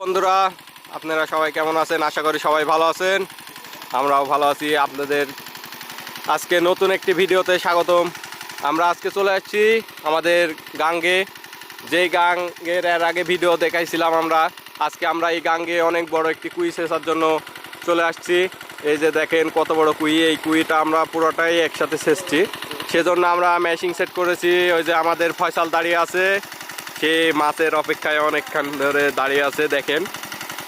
বন্ধুরা, আপনারা সবাই কেমন আছেন? আশা করি সবাই ভালো আছেন। আমরাও ভালো আছি। আপনাদের আজকে নতুন একটি ভিডিওতে স্বাগতম। আমরা আজকে চলে আসছি আমাদের গাঙ্গে। যেই গাঙ্গের এর আগে ভিডিও দেখাইছিলাম আমরা, আজকে আমরা এই গাঙ্গে অনেক বড় একটি কুই শেষার জন্য চলে আসছি। এই যে দেখেন কত বড় কুই, এই কুইটা আমরা পুরোটাই একসাথে শেষছি সেজন্য আমরা ম্যাশিং সেট করেছি। ওই যে আমাদের ফয়সাল দাঁড়িয়ে আছে। সে মাছের অপেক্ষায় অনেকক্ষণ ধরে দাঁড়িয়ে আছে, দেখেন।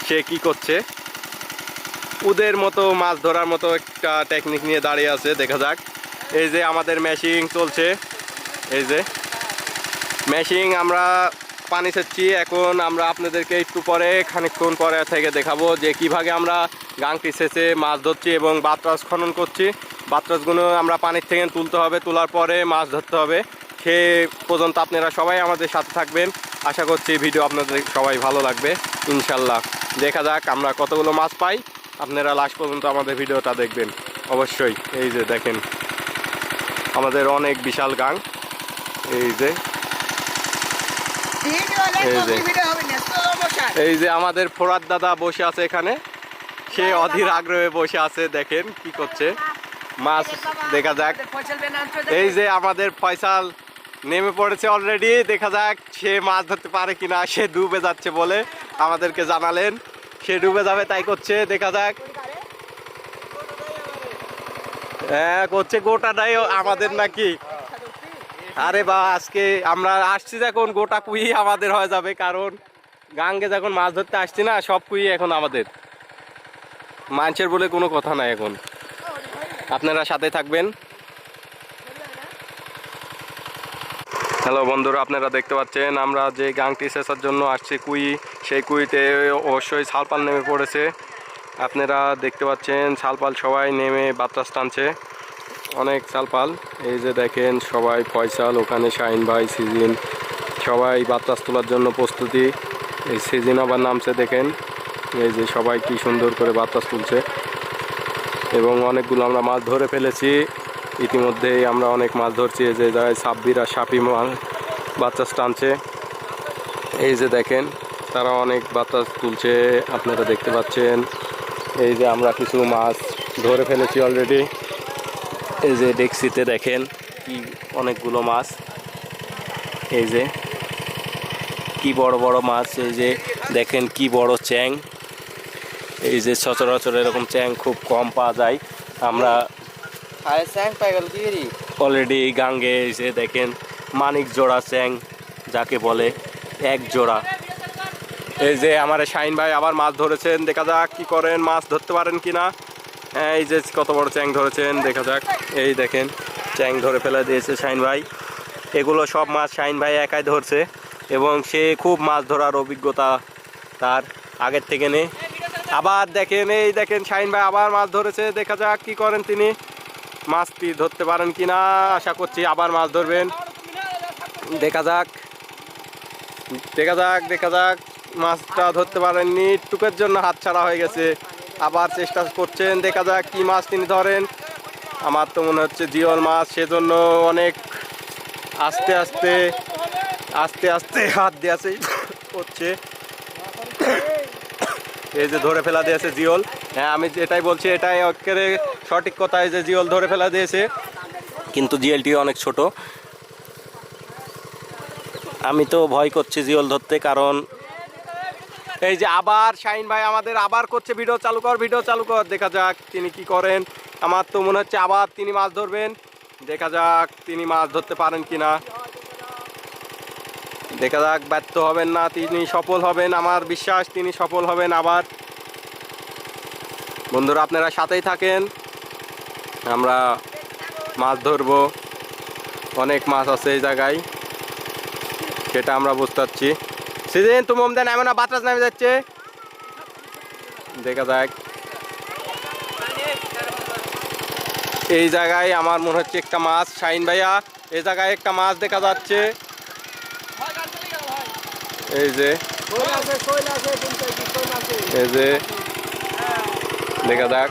সে কি করছে? উদের মতো মাছ ধরার মতো একটা টেকনিক নিয়ে দাঁড়িয়ে আছে, দেখা যাক। এই যে আমাদের মেশিং চলছে। এই যে। মেশিং আমরা পানি সেচ্ছি এখন আমরা আপনাদেরকে একটু পরে, খানিকক্ষণ পরে থেকে দেখাবো যে কীভাবে আমরা গাংটি সেচে মাছ ধরছি এবং বাতরাস খনন করছি। বাতরাসগুলো আমরা পানির থেকে তুলতে হবে, তোলার পরে মাছ ধরতে হবে। সে পর্যন্ত আপনারা সবাই আমাদের সাথে থাকবেন। আশা করছি ভিডিও আপনাদের সবাই ভালো লাগবে ইনশাল্লাহ। দেখা যাক আমরা কতগুলো মাছ পাই। আপনারা লাস্ট পর্যন্ত আমাদের ভিডিওটা দেখবেন। অবশ্যই এই যে দেখেন। আমাদের অনেক বিশাল গাং। এই যে। এই যে। আমাদের ফোরাত দাদা বসে আছে এখানে। সে অধীর আগ্রহে বসে আছে দেখেন কি করছে। মাছ দেখা যাক। এই যে আমাদের ফয়সাল নেমে পড়েছে অলরেডি দেখা যাক সে মাছ ধরতে পারে কিনা, সে ডুবে যাচ্ছে বলে আমাদেরকে জানালেন। সে ডুবে যাবে, তাই করছে। দেখা যাক। হ্যাঁ করছে গোটাটাই আমাদের নাকি। আরে বা, আজকে আমরা আসছি যখন, গোটা কুই আমাদের হয়ে যাবে, কারণ গাঙ্গে যখন মাছ ধরতে আসছি না, সব কুই এখন আমাদের। মানুষের বলে কোনো কথা নাই এখন। আপনারা সাথে থাকবেন। হ্যালো বন্ধুরা, আপনারা দেখতে পাচ্ছেন, আমরা যে গাংটি শেষার জন্য আসছি কুই, সেই কুইতে অবশ্যই শালপাল নেমে পড়েছে। আপনারা দেখতে পাচ্ছেন, শালপাল সবাই নেমে বাতাস টানছে। অনেক শালপাল, এই যে দেখেন, সবাই ফয়সাল, ওখানে শাহিন ভাই, সিজিন, সবাই বাতাস তোলার জন্য প্রস্তুতি। এই সিজিন আবার নামছে, দেখেন, এই যে সবাই কি সুন্দর করে বাতাস তুলছে। এবং অনেকগুলো আমরা মাছ ধরে ফেলেছি। ইতিমধ্যেই আমরা অনেক মাছ ধরছি, এই যে জায়গায় সাব্বির সাপি মাল, বাচ্চা টানছে। এই যে দেখেন, তারা অনেক বাচ্চা তুলছে, আপনারা দেখতে পাচ্ছেন। এই যে আমরা কিছু মাছ ধরে ফেলেছি অলরেডি এই যে ডেক্সিতে দেখেন কি অনেকগুলো মাছ। এই যে কি বড় বড় মাছ, এই যে দেখেন কি বড় চ্যাং। এই যে সচরাচর এরকম চ্যাং খুব কম পাওয়া যায়। আমরা আরে স্যাং পাই কি অলরেডি গাঙ্গে এসে দেখেন মানিক জোড়া চ্যাং যাকে বলে এক জোড়া। এই যে আমার শাইন ভাই আবার মাছ ধরেছেন দেখা যাক কি করেন মাছ ধরতে পারেন কি না। হ্যাঁ, এই যে কত বড় চ্যাং ধরেছেন দেখা যাক। এই দেখেন চ্যাং ধরে ফেলে দিয়েছে শাইন ভাই। এগুলো সব মাছ শাইন ভাই একাই ধরছে এবং সে খুব মাছ ধরার অভিজ্ঞতা তার আগের থেকে নেই। আবার দেখেন এই দেখেন শাইন ভাই আবার মাছ ধরেছে দেখা যাক কি করেন তিনি। মাছটি ধরতে পারেন কি না আশা করছি আবার মাছ ধরবেন। দেখা যাক। দেখা যাক দেখা যাক। মাছটা ধরতে পারেননি, টুকের জন্য হাত ছাড়া হয়ে গেছে। আবার চেষ্টা করছেন, দেখা যাক কি মাছ তিনি ধরেন। আমার তো মনে হচ্ছে জিওল মাছ, সেজন্য অনেক আস্তে আস্তে আস্তে আস্তে হাত দিয়েছে করছে এই যে ধরে ফেলা দিয়েছে জিওল। হ্যাঁ আমি যেটাই বলছি, এটাই একেবারে সঠিক কথা যে জিওল ধরে ফেলা দিয়েছে। কিন্তু জিএলটি অনেক ছোট। আমি তো ভয় করছি জিওল ধরতে, কারণ এই যে আবার শাইন ভাই আমাদের আবার করছে ভিডিও চালু কর, ভিডিও চালু কর। দেখা যাক তিনি কি করেন। আমার তো মনে হচ্ছে আবার তিনি মাছ ধরবেন। দেখা যাক তিনি মাছ ধরতে পারেন কি না দেখা যাক, ব্যর্থ হবেন না, তিনি সফল হবেন, আমার বিশ্বাস, তিনি সফল হবেন আবার। বন্ধুরা, আপনারা সাথেই থাকেন। আমরা মাছ ধরবো। অনেক মাছ আছে এই জায়গায়। সেটা আমরা বুঝতে পারছি সিজন তুমি ওমদা নামে না, বাতাস নামে যাচ্ছে। দেখা যাক। এই জায়গায় আমার মনে হচ্ছে একটা মাছ। শাইন ভাইয়া, এই জায়গায় একটা মাছ দেখা যাচ্ছে। এই যে। কই আছে কই আছে কোনটা কি কই আছে। এই যে। দেখা যাক।